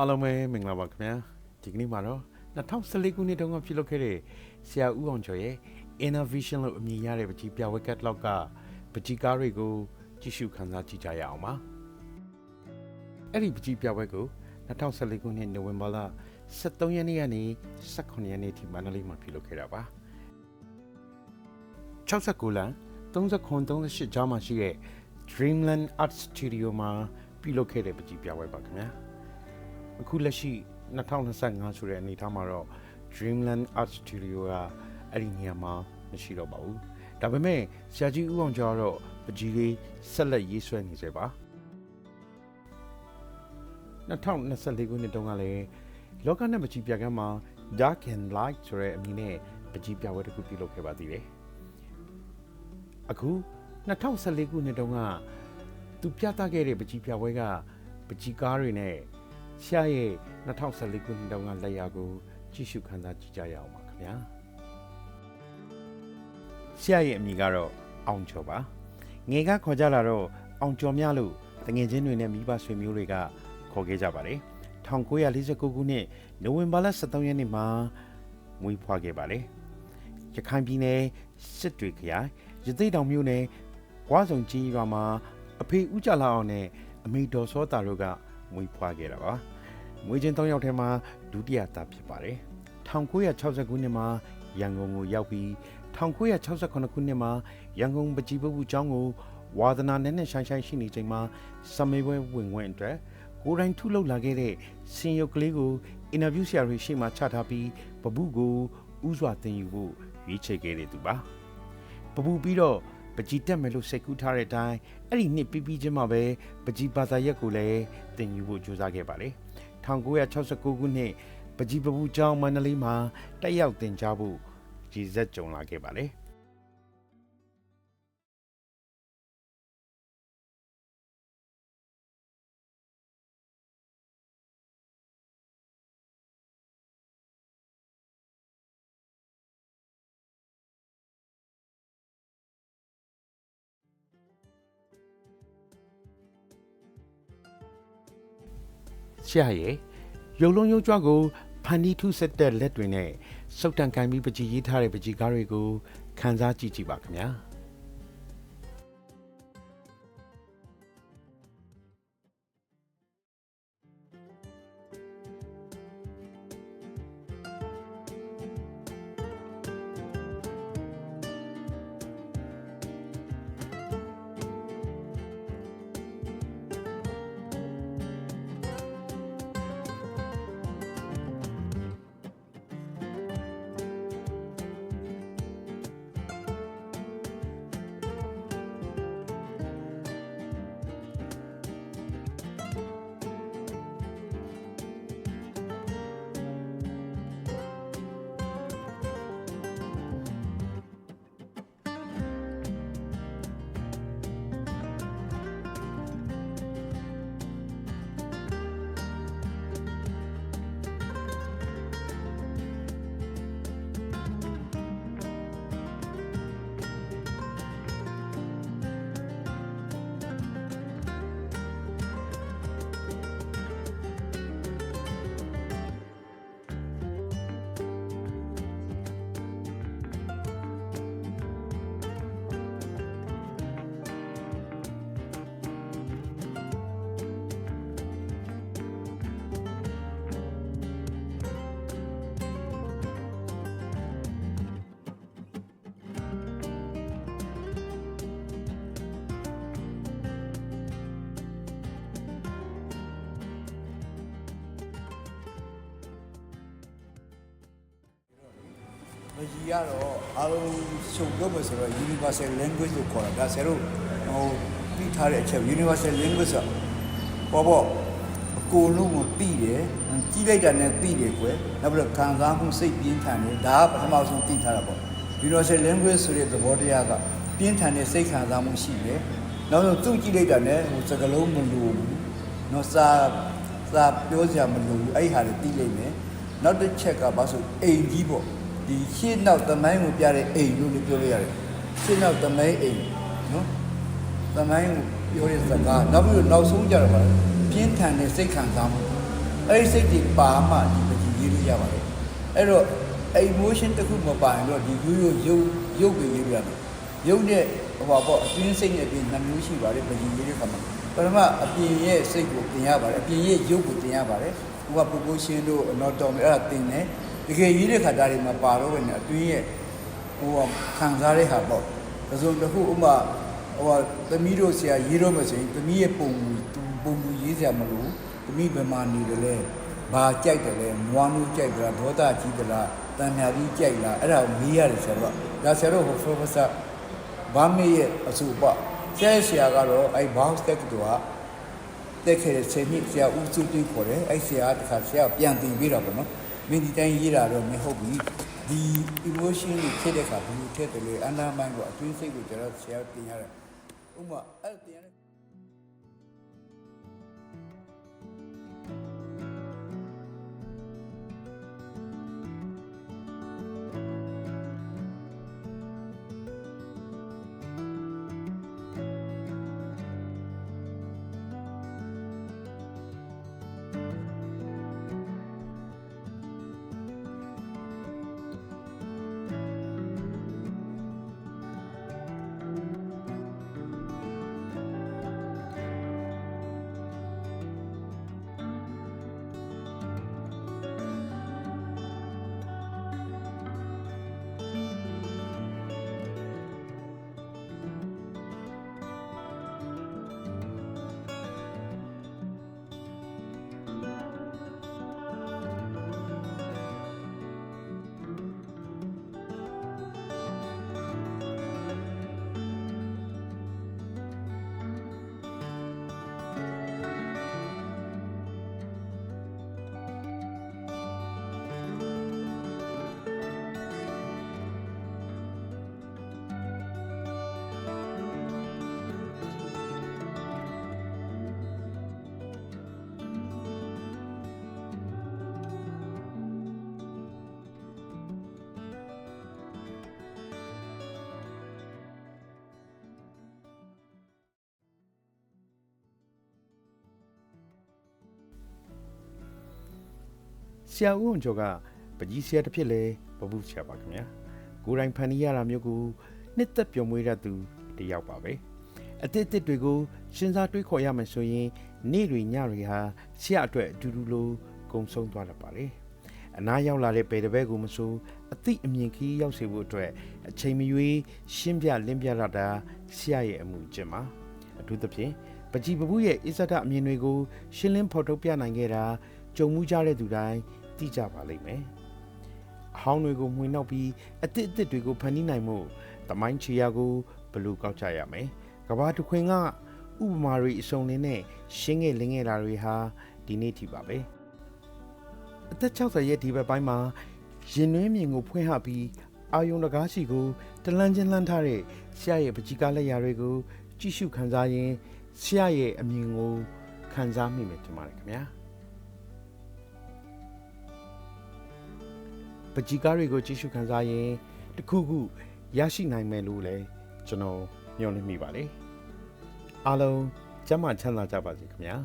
အားလုံးပဲမင်္ဂလာပါခင်ဗျာဒီကနေ့မှာတော့2014ခုနှစ်တုန်းကပြုလုပ်ခဲ့တဲ့ဆရာဦးအောင်ကျော်ရဲ့ Innovation လို့အမည်ရတဲ့ပကြီးပြဝက်ကတ်လောက်ကပကြီးကားတွေကိုကြည့်ရှုခန်းစားကြည့်ကြရအောင်ပါအဲ့ဒီပကြီးပြဝက်ကို2014ခုနှစ်နိုဝင်ဘာလ23ရက်နေ့ကနေ18ရက်နေ့ထိမန္တလေးမှာပြုလုပ်ခဲ့တာပါ69လမ်း39 38ကျောင်းမှာရှိတဲ့ Dreamland Art Studio မှာပြုလုပ်ခဲ့တဲ့ပကြီးပြဝက်ပါခင်ဗျာ အခုလက်ရှိ2025ဆိုတဲ့အနေအထားမှာတော့ Dreamland Art Studio ကအဲ့ဒီနေရာမှာမရှိတော့ပါဘူး။ဒါပေမဲ့ဆရာကြီးဦးအောင်ကျော်ကတော့ပကြီးလေးဆက်လက်ရေးဆွဲနေစေပါ။2024ခုနှစ်တုန်းကလည်းလောကနဲ့ပကြီးပြကမ်းမှာ Dark and Light ဆိုတဲ့အမည်နဲ့ပကြီးပြပွဲတစ်ခုပြုလုပ်ခဲ့ပါသေးတယ်။အခု2014ခုနှစ်တုန်းကသူပြသခဲ့တဲ့ပကြီးပြပွဲကပကြီးကားတွေနဲ့ဆ ရာရဲ့2014ခုနှစ်တုန်းကလက်ရာကိုကြည့်ရှုခန်းစားကြည့်ကြရအောင်ပါခင်ဗျာဆရာရဲ့အမည်ကတော့အောင်ကျော်ပါငယ်ကခေါ်ကြလာတော့အောင်ကျော်မြလို့တငယ်ချင်းတွေနဲ့မိဘဆွေမျိုးတွေကခေါ်ခဲ့ကြပါတယ်1949ခုနှစ်နိုဝင်ဘာလ23ရက်နေ့မှာမွေးဖွားခဲ့ပါတယ်ရခိုင်ပြည်နယ်စစ်တွေခရိုင်ရသိတောင်မြို့နယ်ကွာစုံကြီးရွာမှာအဖေဦးကြလာအောင်နဲ့အမေတော်စောတာတို့က မွေးဖွားခဲ့တာပါမွေးချင်း၃ယောက်ထဲမှာဒုတိယသားဖြစ်ပါတယ်1960ခုနှစ်မှာရန်ကုန်ကိုရောက်ပြီး1968ခုနှစ်မှာရန်ကုန်ပကြီးပုပ်ကျောင်းကိုဝါသနာနဲ့နဲ့ရှိုင်းရှိုင်းရှိနေချိန်မှာစမေပွဲဝင်ဝင်အတွက်ကိုယ်တိုင်ထုလုပ်လာခဲ့တဲ့စင်ရုပ်ကလေးကိုအင်တာဗျူးဆရာတွေရှေ့မှာချထားပြီးပပုကိုဥစွာသင်ယူဖို့ရွေးချယ်ခဲ့တဲ့သူပါပပုပြီးတော့ ပကြီးတက်မယ်လို့စိတ်ကူးထားတဲ့အတိုင်းအဲ့ဒီနှစ်ပြီးပြီးချင်းမှာပဲပကြီးဘာသာရက်ကိုလည်းသင်ယူဖို့ကြိုးစားခဲ့ပါတယ်1969ခုနှစ်ပကြီးပပူကျောင်းမန္တလေးမှာတက်ရောက်သင်ကြားဖို့ရည်စက်ကြုံလာခဲ့ပါတယ် ရာရဲ့ရုပ်လုံးရုပ်ကြွကိုဖန်တီးထုဆက်တဲ့လက်တွေနဲ့စုပ်တန်ကန်ပြီးပကြီးရေးထားတဲ့ပကြီးကားတွေကိုခန်းစားကြည့်ကြည့်ပါခင်ဗျာ မကြီးကတော့အားလုံးစုံပြောမယ်ဆိုတော့ universal language လို့ခေါ်တာဒါဆရာတို့ဟိုပြီးထားတဲ့အချက် universal language ဆိုပေါ်ပေါ်အကုန်လုံးကိုပြီးတယ်ကြီးလိုက်တာနဲ့ပြီးတယ်ကွယ်နောက်ပြီးတော့ခံစားမှုစိတ်ပြင်းထန်တယ်ဒါကပထမဆုံးပြီးထားတာပေါ့ universal language ဆိုတဲ့သဘောတရားကပြင်းထန်တဲ့စိတ်ခံစားမှုရှိတယ်နောက်ဆုံးသူ့ကြည့်လိုက်တာနဲ့ဟိုစကလုံးမလို့ဘူးနော်စာစာပြောစရာမလိုဘူးအဲ့ဒီဟာတွေပြီးလိုက်မယ်နောက်တစ်ချက်ကဘာဆိုအိမ်ကြီးပေါ့ ဒီရှင်းနောက်သမိုင်းကိုပြတဲ့အိမ်လို့လည်းပြောလို့ရတယ်ရှင်းနောက်သမိုင်းအိမ်နော်သမိုင်းကိုပြောတဲ့စကားနောက်ပြီးတော့နောက်ဆုံးကြတော့ဗာပြင်းထန်တဲ့စိတ်ခံစားမှုအဲ့ဒီစိတ်တွေပါမှဒီပကြီးရေးလို့ရပါတယ်အဲ့တော့အဲ့ emotion တစ်ခုမပါရင်တော့ဒီရိုးရိုးရုပ်ရုပ်ပဲရေးလို့ရတယ်ရုပ်နဲ့ဟိုပါပေါ့အတွင်းစိတ်နဲ့အပြင်နှမျိုးရှိပါတယ်ပကြီးရေးတဲ့ခါမှာပထမအပြင်ရဲ့စိတ်ကိုတင်ရပါတယ်အပြင်ရဲ့ရုပ်ကိုတင်ရပါတယ်ဟိုက proportion တို့ anatomy အဲ့ဒါတင်တယ် တကယ်ရေးတဲ့ခါဒါတွေမှာပါတော့ပဲねအတွင်းရဲ့ဟိုခံစားတဲ့ဟာပေါ့ဒါဆိုတစ်ခုဥမာဟိုသမီးတို့ဆရာရေးတော့မှဆိုရင်သမီးရဲ့ပုံသူပုံသူရေးစရာမလိုသမီးဘယ်မှာနေတယ်လဲဘာကြိုက်တယ်လဲမွားမှုကြိုက်တယ်လားဒေါသကြီးတယ်လားတန်မြာကြီးကြိုက်လားအဲ့ဒါကိုမေးရတယ်ဆရာတို့ကဒါဆရာတို့ဟို professor ဘာမေးရဲ့အဆိုပေါ့ဆရာဆရာကတော့အဲ့ bounce tech တို့ကတက်ခဲ့တဲ့ဆယ်နှစ်ဆရာဦးစုသိခေါ်တယ်အဲ့ဆရာတခါဆရာပြန်တင်ပြီးတော့ပေါ့နော် မင်းဒီတိုင်းရေးတာတော့မဟုတ်ဘူးဒီ emotion တွေဖြစ်တဲ့အခါဘယ်လိုထည့်တယ်လဲအနာမိုင်းကိုအတွင်းစိတ်ကိုကျွန်တော်ဆရာတင်ရတယ်ဥပမာအဲ့တင်ရတဲ့ ဆရာဦးအောင်ကျော်ကပကြီးဆရာတစ်ဖြစ်လဲပပုဆရာပါခင်ဗျာကိုယ်တိုင်ဖန်တီးရတာမျိုးကိုနှစ်သက်ပျော်မွေးတတ်သူတစ်ယောက်ပါပဲအတစ်အစ်တွေကိုစဉ်းစားတွေးခေါ်ရမယ်ဆိုရင်နေ့တွေညတွေဟာဆရာအတွက်အတူတူလိုကုံဆုံးသွားတတ်ပါတယ်အနားရောက်လာတဲ့ပေတပည့်ကိုမဆိုအသိအမြင်ခီးရောက်စေဖို့အတွက်အချိန်မရွေးရှင်းပြလင်းပြရတာဆရာရဲ့အမှုအကျင့်ပါအထူးသဖြင့်ပကြီးပပုရဲ့အစ္စဒအမြင်တွေကိုရှင်းလင်းဖော်ထုတ်ပြနိုင်ခဲ့တာကြုံမှုကြတဲ့သူတိုင်း သိကြပါလိမ့်မယ်အဟောင်းတွေကိုမှွေနှောက်ပြီးအစ်စ်အစ်စ်တွေကိုဖန်တီးနိုင်မှုတမိုင်းချီယာကိုဘယ်လိုကောက်ကြရမယ်ကဘာတခွင်ကဥပမာတွေအစုံလင်းနဲ့ရှင်းငယ်လင်းငယ်လာတွေဟာဒီနေ့ထိပါပဲအသက်60ရဲ့ဒီဘက်ပိုင်းမှာရင်နှွေးမြင်ကိုဖွင့်ဟပြီးအာယုံတကားရှိကိုတလန်းချင်းလှမ်းထားတဲ့ဆရာရဲ့ပကြီးကားလက်ရာတွေကိုကြည့်ရှုခန်းစားရင်ဆရာရဲ့အမြင်ကိုခန်းစားမိမယ်ထင်ပါတယ်ခင်ဗျာ ပကြီးကားတွေကိုကြည့်ရှုခန်းစားရင်တစ်ခုခုရရှိနိုင်မယ်လို့လည်းကျွန်တော်ညွှန်လင့်မိပါတယ်အားလုံးကျမ်းမာချမ်းသာကြပါစေခင်ဗျာ